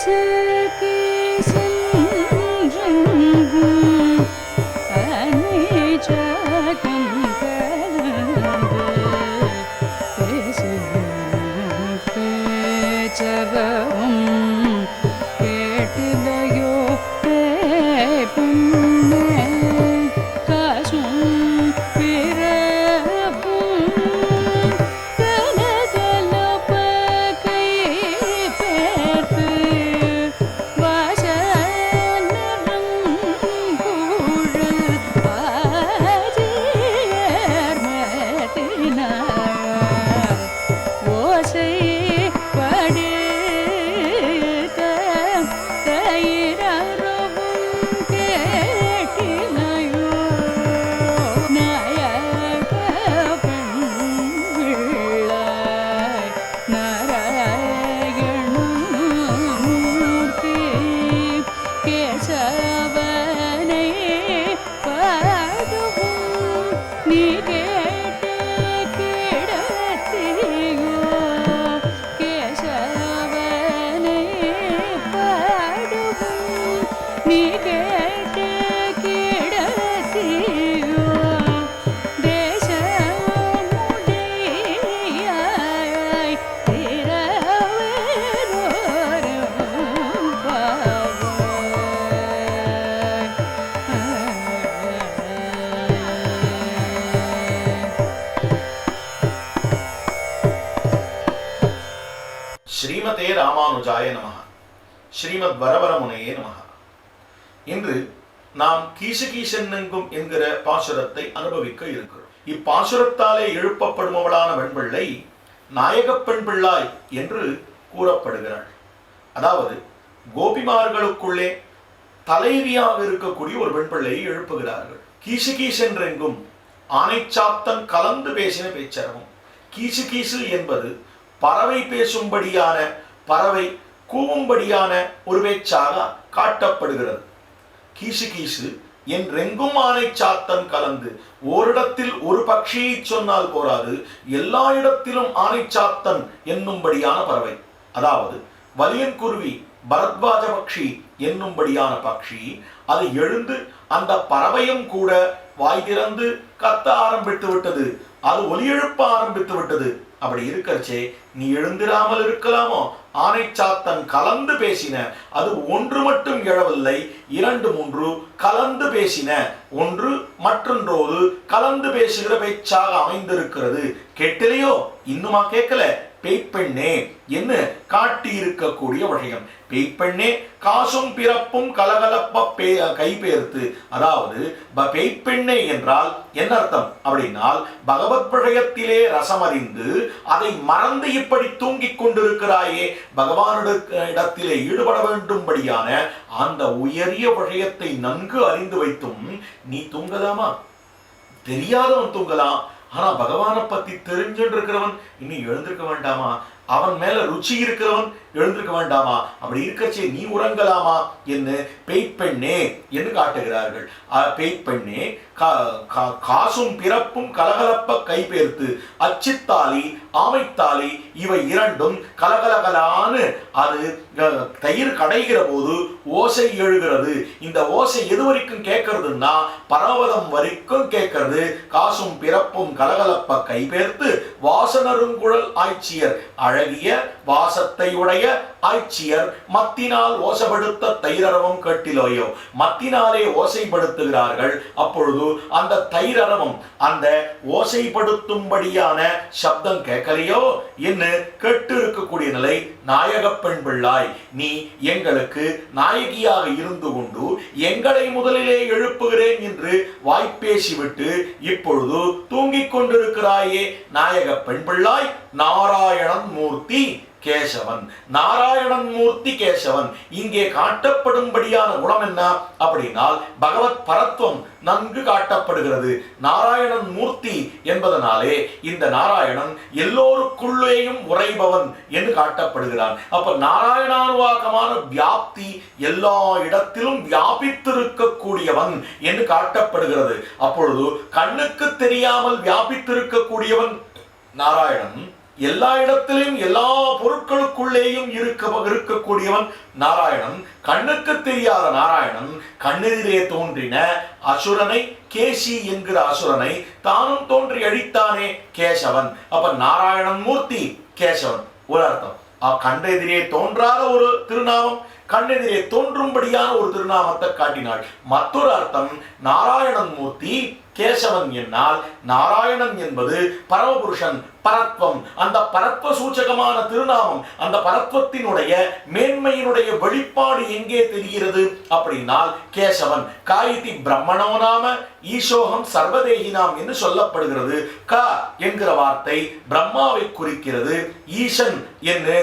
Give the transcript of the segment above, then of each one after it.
谢。love. ஸ்ரீமதே ராமானுஜாய நமः ஸ்ரீமத் வரவரமுனையே நமः இன்று நாம் கீசகீசென்னெங்கும் என்கிற பாசுரத்தை அனுபவிக்க இருக்கிறோம். இப்பாசுரத்தாலே எழுப்பப்படுபவளான வெண்பிள்ளை நாயகப் பெண் பிள்ளாய் என்று கூறப்படுகிறாள். அதாவது கோபிமார்களுக்குள்ளே தலைவியாக இருக்கக்கூடிய ஒரு வெண்பிள்ளையை எழுப்புகிறார்கள். கீசு கீசென்றெங்கும் ஆனைச்சாத்தன் கலந்து பேசின பேச்சரவும். கீசு கீசு என்பது பறவை பேசும்படியான பறவை கூவும்படியான ஒரு பேச்சாக காட்டப்படுகிறது. கீசு கீசு என்றெங்கும் ஆனை சாத்தன் கலந்து ஓரிடத்தில் ஒரு பட்சியை சொன்னால் போராது எல்லா இடத்திலும் ஆனை சாத்தன் என்னும்படியான பறவை. அதாவது வலியன் குருவி பரத்வாஜ பக்ஷி என்னும்படியான பக்ஷி அது எழுந்து அந்த பறவையும் கூட வாய் திறந்து கத்த ஆரம்பித்து விட்டது. அது ஒலி எழுப்ப ஆரம்பித்து விட்டது. அப்படி இருக்கச்சே நீ எழுந்திராமல் இருக்கலாமோ? ஆனை சாத்தன் கலந்து பேசின. அது ஒன்று மட்டும் எழவில்லை இரண்டு மூன்று கலந்து பேசின. ஒன்று மற்றொன்றோடு கலந்து பேசுகிற பேச்சாக அமைந்திருக்கிறது. கேட்டலையோ? இன்னுமா கேட்கல? பேய்ப்பெண்ணே என்று காட்டியிருக்கக்கூடிய விஷயம் பேய்ப்பெண்ணே காசும் பிறப்பும் கலகலப்ப பே கைபெயர்த்து அதாவது பேய்ப்பெண்ணே என்றால் என்ன அர்த்தம்? அப்படின்னால் பகவத் விஷயத்திலே ரசமறிந்து அதை மறந்து இப்படி தூங்கிக் கொண்டிருக்கிறாயே. பகவானிட இடத்திலே ஈடுபட வேண்டும்படியான அந்த உயரிய விஷயத்தை நன்கு அறிந்து வைத்தும் நீ தூங்கலாமா? தெரியாதவன் தூங்கலாம். ஆனா பகவானை பத்தி தெரிஞ்சுட்டு இருக்கிறவன் இன்னும் எழுந்திருக்க வேண்டாமா? அவன் மேல ருச்சி இருக்கிறவன் எழுந்திருக்க வேண்டாமா? அப்படி இருக்கச்சே நீ உறங்கலாமா? என்று பேய்ப்பெண்ணே என்று காட்டுகிறார்கள். அஹ், காசும் பிறப்பும் கலகலப்ப கைபேர்த்து அச்சித்தாலி ஆமைத்தாலி இவை இரண்டும் கலகலகலான்னு அது அஹ், தயிர் கடைகிற போது ஓசை எழுகிறது. இந்த ஓசை எது வரைக்கும் கேட்கறதுன்னா பரவதம் வரைக்கும் கேட்கறது. காசும் பிறப்பும் கலகலப்ப கைபேர்த்து வாசனருங்குழல் ஆய்ச்சியர் அழ அழகிய வாசத்தை உடைய மத்தினால் ஓசைப்படுத்த தைரரவம் கேட்டிலோயோ. மத்தினாலே ஓசைப்படுத்துகிறார்கள். அப்பொழுது அந்த தைரரவம் அந்த ஓசைப்படுத்தும்படியான சப்தம் கேட்கலையோ என்று கேட்டு இருக்கக்கூடிய நிலை நாயகப் பெண் பிள்ளாய் நீ எங்களுக்கு நாயகியாக இருந்து கொண்டு எங்களை முதலிலே எழுப்புகிறேன் என்று வாய்ப்பேசிவிட்டு இப்பொழுது தூங்கிக் கொண்டிருக்கிறாயே நாயக பெண் பிள்ளாய் நாராயணன் மூர்த்தி கேசவன். நாராயணன் மூர்த்தி கேசவன். இங்கே காட்டப்படும்படியான குணம் என்ன? அப்படின்னால் பகவத் பரத்துவம் நன்கு காட்டப்படுகிறது. நாராயணன் மூர்த்தி என்பதனாலே இந்த நாராயணன் எல்லோருக்குள்ளேயும் உறைபவன் என்று காட்டப்படுகிறான். அப்ப நாராயணானுவாகமான வியாப்தி எல்லா இடத்திலும் வியாபித்திருக்கக்கூடியவன் என்று காட்டப்படுகிறது. அப்பொழுது கண்ணுக்கு தெரியாமல் வியாபித்திருக்கக்கூடியவன் நாராயணன். எல்லா இடத்திலும் எல்லா பொருட்களுக்குள்ளேயும் இருக்க இருக்கக்கூடியவன் நாராயணன். கண்ணுக்கு தெரியாத நாராயணன். கண்ணெதிரே தோன்றின அசுரனை கேசி என்கிற அசுரனை தானும் தோன்றி அழித்தானே கேசவன். அப்ப நாராயணன் மூர்த்தி கேசவன். ஒரு அர்த்தம். கண்டெதிரே தோன்றாத ஒரு திருநாமம் கண்ணெதிரே தோன்றும்படியான ஒரு திருநாமத்தை காட்டினாள். மற்றொரு அர்த்தம் நாராயணன் மூர்த்தி கேசவன் என்னால் நாராயணன் என்பது பரமபுருஷன் பரத்வம். அந்த பரத்வ சூச்சகமான திருநாமம் அந்த பரத்வத்தினுடைய மேன்மையினுடைய வெளிப்பாடு எங்கே தெரிகிறது? அப்படின்னால் கேசவன் காயிதி பிரம்மணோ நாம ஈசோகம் சர்வதேகினாம் என்று சொல்லப்படுகிறது. க என்கிற வார்த்தை பிரம்மாவை குறிக்கிறது. ஈசன் என்று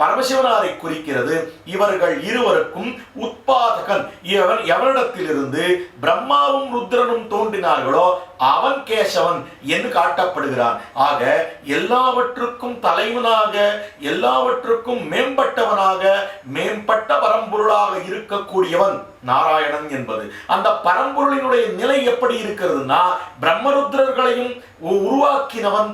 பரமசிவனாரை குறிக்கிறது. இவர்கள் இருவருக்கும் உத்பாதகன் இவன் எவனிடத்திலிருந்து பிரம்மாவும் ருத்ரனும் தோன்றினார்களோ அவன் கேசவன் என்று காட்டப்படுகிறான். ஆக எல்லாவற்றுக்கும் தலைவனாக எல்லாவற்றுக்கும் மேம்பட்டவனாக மேம்பட்ட பரம்பொருளாக இருக்கக்கூடியவன் நாராயணன் என்பது. அந்த பரம்பொருளினுடைய நிலை எப்படி இருக்கிறதுனா பிரம்மருத்ரர்களையும் உருவாக்கினவன்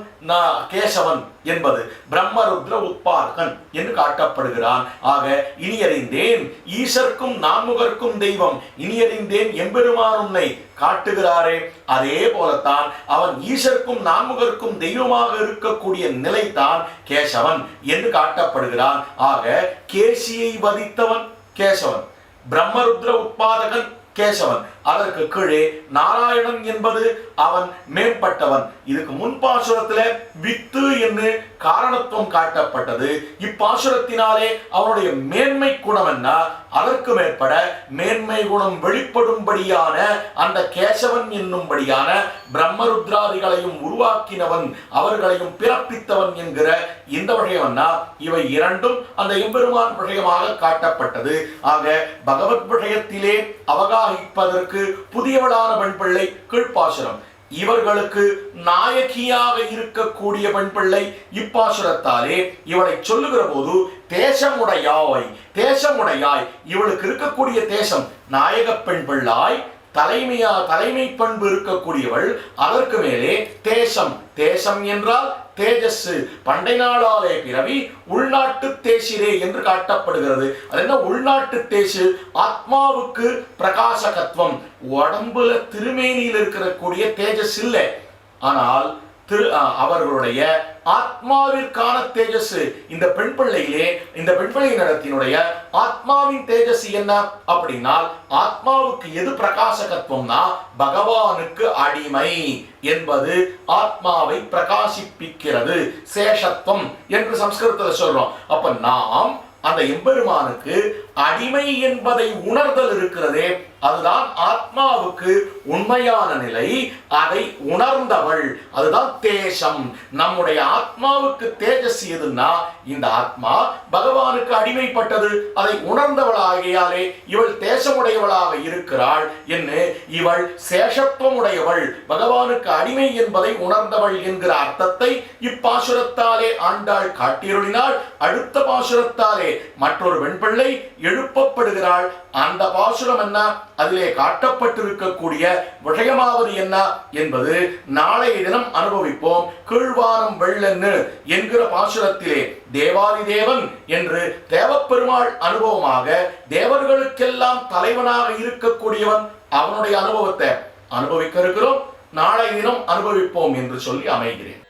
கேசவன் என்பது பிரம்மருத்ர உட்பார்கன் என்று காட்டப்படுகிறான். ஆக இனியறிந்தேன் ஈசர்க்கும் நான்முகர்க்கும் தெய்வம் இனியறிந்தேன் எம்பெருமான் உன்னை காட்டுகிறாரே. அதே போலத்தான் அவன் ஈசர்க்கும் நான்முகர்க்கும் தெய்வமாக இருக்கக்கூடிய நிலைதான் கேசவன் என்று காட்டப்படுகிறான். ஆக கேசியை வதித்தவன் கேசவன் பிரம்மருத்ர உட்பாதகன் கேசவன். அதற்கு கீழே நாராயணன் என்பது அவன் மேம்பட்டவன். இதுக்கு முன் பாசுரத்துல வித்து என்று காரணத்துவம் காட்டப்பட்டது. இப்பாசுரத்தினாலே அவனுடைய மேன்மை குணம் என்ன? அதற்கு மேற்பட மேன்மை குணம் வெளிப்படும்படியான அந்த கேசவன் என்னும்படியான பிரம்மருத்ராதிகளையும் உருவாக்கினவன் அவர்களையும் பிறப்பித்தவன் என்கிற இந்த விஷயம்னா இவை இரண்டும் அந்த எம்பெருமான் விஷயமாக காட்டப்பட்டது. ஆக பகவத் விஷயத்திலே அவகாகிப்பதற்கு இவர்களுக்கு புதியவளான பெண் பிள்ளை கீழ்ப்பாசுரம். இவர்களுக்கு நாயகியாக இருக்கக்கூடிய பெண் பிள்ளை இப்பாசுரத்தாலே. இவளை சொல்லுகிற போது தேசமுடையாய் தேசமுடையாய் இவளுக்கு இருக்கக்கூடிய தேசம் நாயக பெண் பிள்ளாய் தலைமையா தலைமை பண்பு இருக்கக்கூடியவள் அதற்கு மேலே தேசம். தேசம் என்றால் தேஜஸ் பண்டை நாளாலே பிறவி உள்நாட்டு தேசிரே என்று காட்டப்படுகிறது. அது என்ன? உள்நாட்டு தேசு ஆத்மாவுக்கு பிரகாசகத்துவம். உடம்புல திருமேனியில் இருக்கக்கூடிய தேஜஸ் இல்லை. ஆனால் திரு அவர்களுடைய ஆத்மாவிற்கான தேஜஸ் இந்த பெண் பிள்ளையிலே இந்த பெண் பிள்ளை நடத்தினுடைய ஆத்மாவின் தேஜஸ் என்ன? அப்படின்னால் ஆத்மாவுக்கு எது பிரகாசகத்துவம்னா பகவானுக்கு அடிமை என்பது ஆத்மாவை பிரகாசிப்பிக்கிறது சேஷத்துவம் என்று சம்ஸ்கிருதத்தில் சொல்றோம். அப்ப நாம் அந்த எம்பெருமானுக்கு அடிமை என்பதை உணர்தல் இருக்கிறதே அதுதான் ஆத்மாவுக்கு உண்மையான நிலை அதை உணர்ந்தவள். அதுதான் தேசம். நம்முடைய ஆத்மாவுக்கு தேஜஸ் எதுன்னா இந்த ஆத்மா பகவானுக்கு அடிமைப்பட்டது. அதை உணர்ந்தவளாகியாலே இவள் தேசமுடையவளாக இருக்கிறாள் என்று இவள் சேஷத்துவமுடையவள். பகவானுக்கு அடிமை என்பதை உணர்ந்தவள் என்கிற அர்த்தத்தை இப்பாசுரத்தாலே ஆண்டாள் காட்டியருளினாள். அடுத்த பாசுரத்தாலே மற்றொரு வெண்பிள்ளை எழுப்பப்படுகிறாள். அந்த பாசுரம் என்ன? அதிலே காட்டப்பட்டிருக்கக்கூடிய விஷயமாவது என்ன என்பது நாளைய தினம் அனுபவிப்போம். கீழ்வானம் வெள்ளன்னு என்கிற பாசுரத்திலே தேவாதி தேவன் என்று தேவப்பெருமாள் அனுபவமாக தேவர்களுக்கெல்லாம் தலைவனாக இருக்கக்கூடியவன் அவனுடைய அனுபவத்தை அனுபவிக்க இருக்கிறோம். நாளை தினம் அனுபவிப்போம் என்று சொல்லி அமைகிறேன்.